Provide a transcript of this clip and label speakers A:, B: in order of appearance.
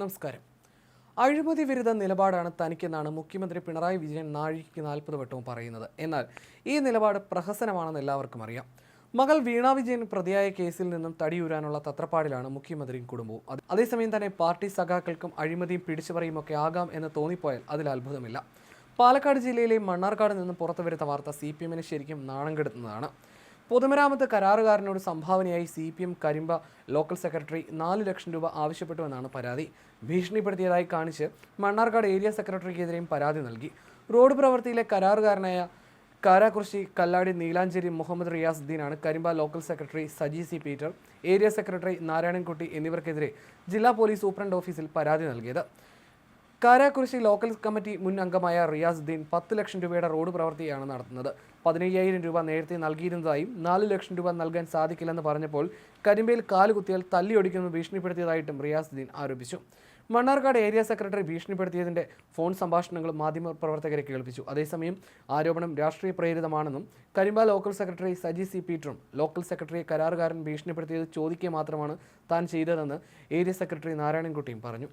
A: നമസ്കാരം. അഴിമതി വിരുദ്ധ നിലപാടാണ് തനിക്കെന്നാണ് മുഖ്യമന്ത്രി പിണറായി വിജയൻ നാഴികയ്ക്ക് നാൽപ്പത് വട്ടവും പറയുന്നത്. എന്നാൽ ഈ നിലപാട് പ്രഹസനമാണെന്ന് എല്ലാവർക്കും അറിയാം. മകൾ വീണ വിജയൻ പ്രതിയായ കേസിൽ നിന്നും തടിയൂരാനുള്ള തത്രപ്പാടിലാണ് മുഖ്യമന്ത്രിയും കുടുംബവും. അത് അതേസമയം തന്നെ പാർട്ടി സഖാക്കൾക്കും അഴിമതിയും പിടിച്ചുപറിയുമൊക്കെ ആകാം എന്ന് തോന്നിപ്പോയാൽ അതിൽ അത്ഭുതമില്ല. പാലക്കാട് ജില്ലയിലെ മണ്ണാർക്കാട് നിന്നും പുറത്തുവരുത്ത വാർത്ത സി പി എമ്മിനെ ശരിക്കും നാണം കെടുത്തുന്നതാണ്. പൊതുമരാമത്ത് കരാറുകാരനോട് സംഭാവനയായി C P M Karimba local secretary നാല് ലക്ഷം രൂപ ആവശ്യപ്പെട്ടുവെന്നാണ് പരാതി. ഭീഷണിപ്പെടുത്തിയതായി കാണിച്ച് മണ്ണാർക്കാട് ഏരിയ സെക്രട്ടറിക്കെതിരെയും പരാതി നൽകി. റോഡ് പ്രവൃത്തിയിലെ കരാറുകാരനായ Karakurissi Kalladi Neelancheri Muhammad റിയാസുദ്ദീനാണ് Karimba local secretary Saji C Peter area secretary Narayanankutty എന്നിവർക്കെതിരെ ജില്ലാ പോലീസ് സൂപ്രണ്ട് ഓഫീസിൽ പരാതി നൽകിയത്. കാരാക്കുറിശി ലോക്കൽ കമ്മിറ്റി മുൻ അംഗമായ റിയാസുദ്ദീൻ പത്ത് ലക്ഷം രൂപയുടെ റോഡ് പ്രവൃത്തിയാണ് നടത്തുന്നത്. പതിനയ്യായിരം രൂപ നേരത്തെ നൽകിയിരുന്നതായും നാല് ലക്ഷം രൂപ നൽകാൻ സാധിക്കില്ലെന്ന് പറഞ്ഞപ്പോൾ കരിമ്പയിൽ കാലുകുത്തിയാൽ തല്ലിയൊടിക്കുമെന്ന് ഭീഷണിപ്പെടുത്തിയതായിട്ടും റിയാസുദ്ദീൻ ആരോപിച്ചു. മണ്ണാർക്കാട് ഏരിയ സെക്രട്ടറി ഭീഷണിപ്പെടുത്തിയതിന്റെ ഫോൺ സംഭാഷണങ്ങൾ മാധ്യമപ്രവർത്തകരെ കേൾപ്പിച്ചു. അതേസമയം ആരോപണം രാഷ്ട്രീയ പ്രേരിതമാണെന്നും Karimba local secretary Saji C പീറ്ററും local സെക്രട്ടറിയെ കരാറുകാരൻ ഭീഷണിപ്പെടുത്തിയത് ചോദിക്കുക മാത്രമാണ് താൻ ചെയ്തതെന്ന് ഏരിയ സെക്രട്ടറി നാരായണൻകുട്ടിയും പറഞ്ഞു.